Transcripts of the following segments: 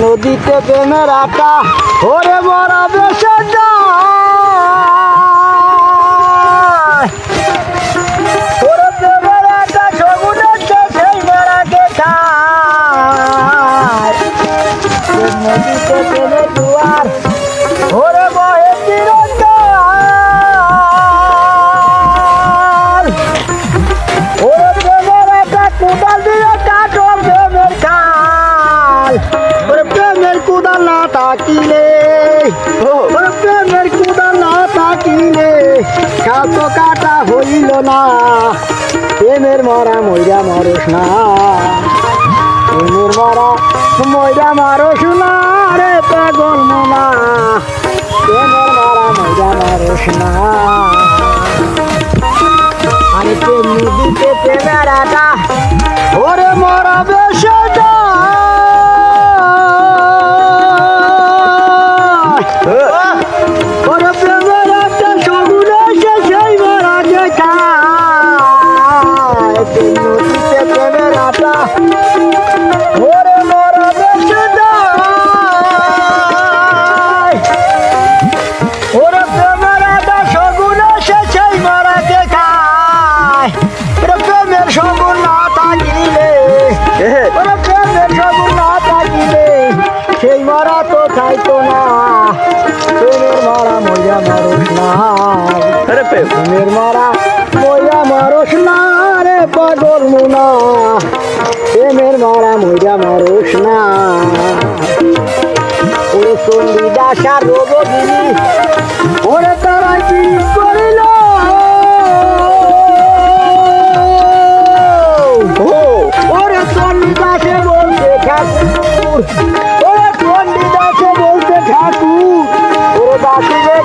নদীতে প্রেমের রাখা ওরে মরা বেসে কাত কাটা হইল না। প্রেমের মরা মইরা মারস না। প্রেমের মরা না রে পাগল মোনা। প্রেমের মরা মইরা না। আমি প্রেম নদীতে প্রেমের সেই মারা তো চাইতো না প্রেমের মারা মইয়া মারুস না। প্রেমের মারা মইয়া মারুস না। রে পাগল মুনা প্রেমের মারা মইয়া মারুস না। ওরে দিলি ওরে ঠাকুর ওরে দাসি রে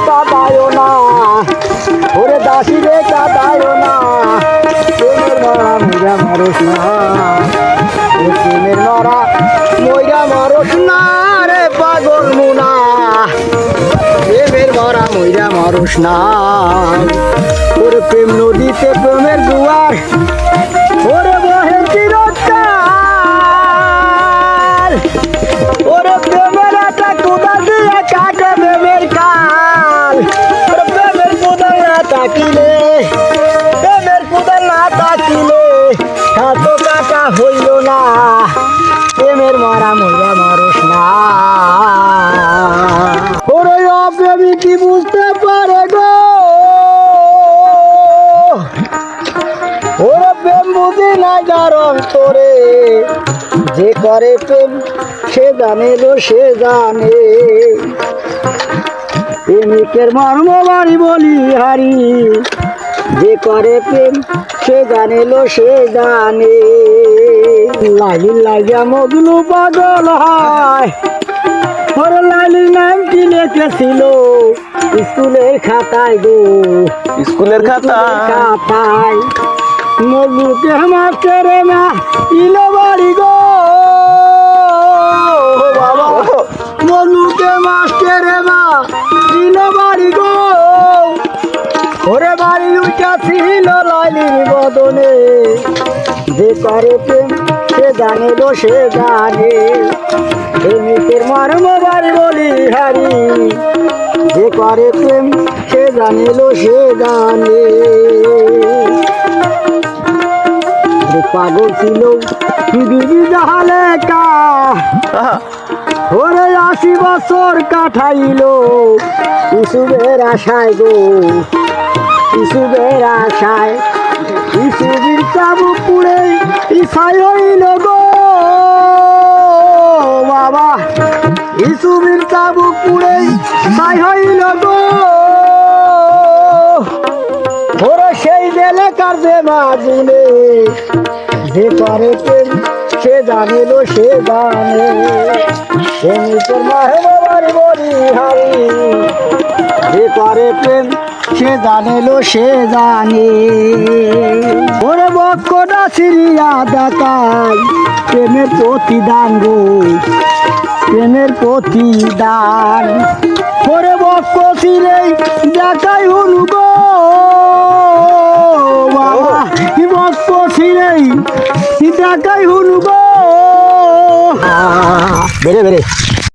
না। ওরে দাসি রে কাদায় না। প্রেমের মারা মুরা মারস না। প্রেমের মারস না রে পাগল মুনা। প্রেমের মারা মইরা মারস না। ওরে প্রেম নদীতে প্রেমের দুয়ার বুঝতে পারে গো। ওরে প্রেম বুঝি না যার অন্তরে যে করে প্রেম, সে জানে গো, সে জানে। প্রেমিকের মর্ম বাড়ি বলি হারি। যে করে প্রেম, সে জানে লো সে জানে। লাগি লাগিয়া মগলু পাগল হয়। ওরে লালি নাম কি স্কুলের খাতায় গো। স্কুলের খাতা। খাতায় মজুকে মাস্টার না ইলো বাড়ি গো। বাবা। মজুকে মাস্টার না ইলো বাড়ি গো। ওরে বাড়ি উঠা ছিল লালির বদনে। যে করে প্রেম সে জানে গো সে জানে। মর্ম বাড়ি বলি হারি। যে করে প্রেম, সে জানিল সে জানে। পাগল ছিল দিদি জাহালে কা। ওরে আশি বছর কাঠাইল ইসুবের আশায় গো, ইসুবের আশায়। ইসুবির চাবু পুড়ে ইসাই হইল গো। বাবা, ইসুবির চাবু পুড়ে ওরে সেই বেলে কার যে করে সে জানিল, সে জানে। প্রেমিকের মাহে বাবার বলি হারি যে করে প্রেম, সে সিরিয়া দেখায়। প্রেমের প্রতিদান গো। প্রেমের প্রতিদান। করে বক্ষ দেখাই হলু গো। বাবা দেখাই হলু গো। বেড়ে বেরে